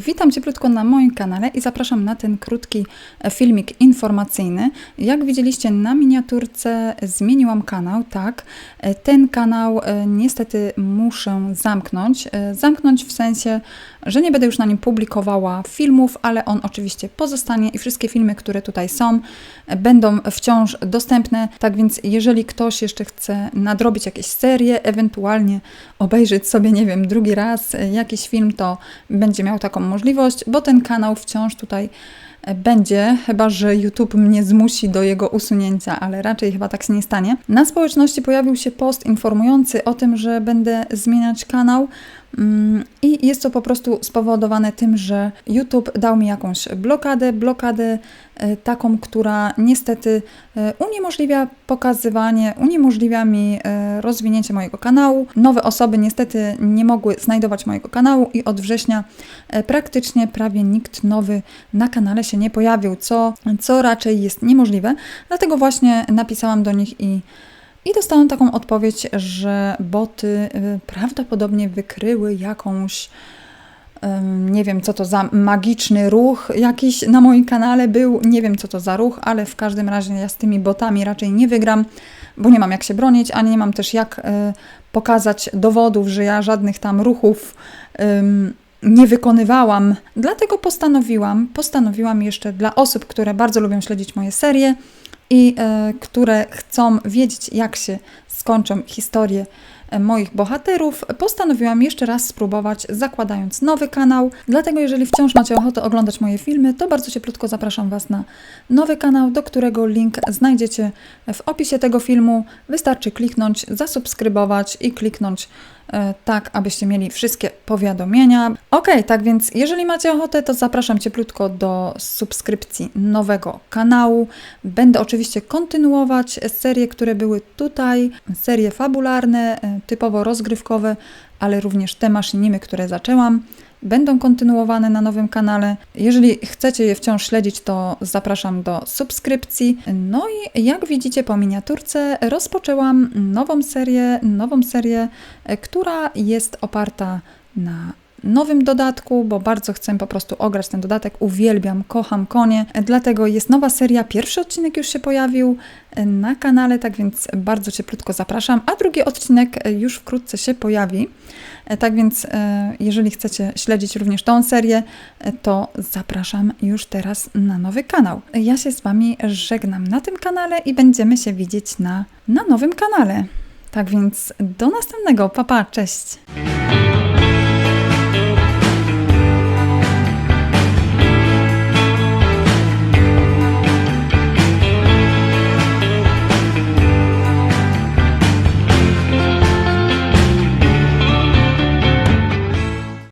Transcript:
witam Cię na moim kanale i zapraszam na ten krótki e, filmik informacyjny. Jak widzieliście na miniaturce zmieniłam kanał, tak. E, Ten kanał e, niestety muszę zamknąć. Zamknąć w sensie, że nie będę już na nim publikowała filmów, ale on oczywiście pozostanie i wszystkie filmy, które tutaj są, będą wciąż dostępne. Tak więc jeżeli ktoś jeszcze chce nadrobić jakieś serie, ewentualnie obejrzeć sobie, nie wiem, drugi raz jakiś film, to będzie miał taką możliwość, bo ten kanał wciąż tutaj będzie, chyba że YouTube mnie zmusi do jego usunięcia, ale raczej chyba tak się nie stanie. Na społeczności pojawił się post informujący o tym, że będę zmieniać kanał. Mm, I jest to po prostu spowodowane tym, że YouTube dał mi jakąś blokadę, blokadę taką, która niestety e, uniemożliwia pokazywanie, uniemożliwia mi e, rozwinięcie mojego kanału. Nowe osoby niestety nie mogły znajdować mojego kanału i od września e, praktycznie prawie nikt nowy na kanale się nie pojawił, co, co raczej jest niemożliwe. Dlatego właśnie napisałam do nich i i dostałam taką odpowiedź, że boty prawdopodobnie wykryły jakąś, nie wiem co to za magiczny ruch jakiś na moim kanale był, nie wiem co to za ruch, ale w każdym razie ja z tymi botami raczej nie wygram, bo nie mam jak się bronić, ani nie mam też jak y, pokazać dowodów, że ja żadnych tam ruchów nie wykonywałam. Dlatego postanowiłam, postanowiłam jeszcze dla osób, które bardzo lubią śledzić moje serie, i e, które chcą wiedzieć, jak się skończą historie e, moich bohaterów, postanowiłam jeszcze raz spróbować, zakładając nowy kanał. Dlatego, jeżeli wciąż macie ochotę oglądać moje filmy, to bardzo cieplutko zapraszam Was na nowy kanał, do którego link znajdziecie w opisie tego filmu. Wystarczy kliknąć, zasubskrybować i kliknąć tak, abyście mieli wszystkie powiadomienia. Ok, tak więc jeżeli macie ochotę, to zapraszam cieplutko do subskrypcji nowego kanału. Będę oczywiście kontynuować serie, które były tutaj, serie fabularne, e, typowo rozgrywkowe, ale również te maszynimy, które zaczęłam. Będą kontynuowane na nowym kanale. Jeżeli chcecie je wciąż śledzić, to zapraszam do subskrypcji. No i jak widzicie po miniaturce, rozpoczęłam nową serię, nową serię, e, która jest oparta na nowym dodatku, bo bardzo chcę po prostu ograć ten dodatek. Uwielbiam, kocham konie, dlatego jest nowa seria. Pierwszy odcinek już się pojawił e, na kanale, tak więc bardzo cieplutko zapraszam, a drugi odcinek e, już wkrótce się pojawi. E, Tak więc, jeżeli chcecie śledzić również tą serię, to zapraszam już teraz na nowy kanał. Ja się z Wami żegnam na tym kanale i będziemy się widzieć na, na nowym kanale. Tak więc do następnego. Papa, pa, cześć.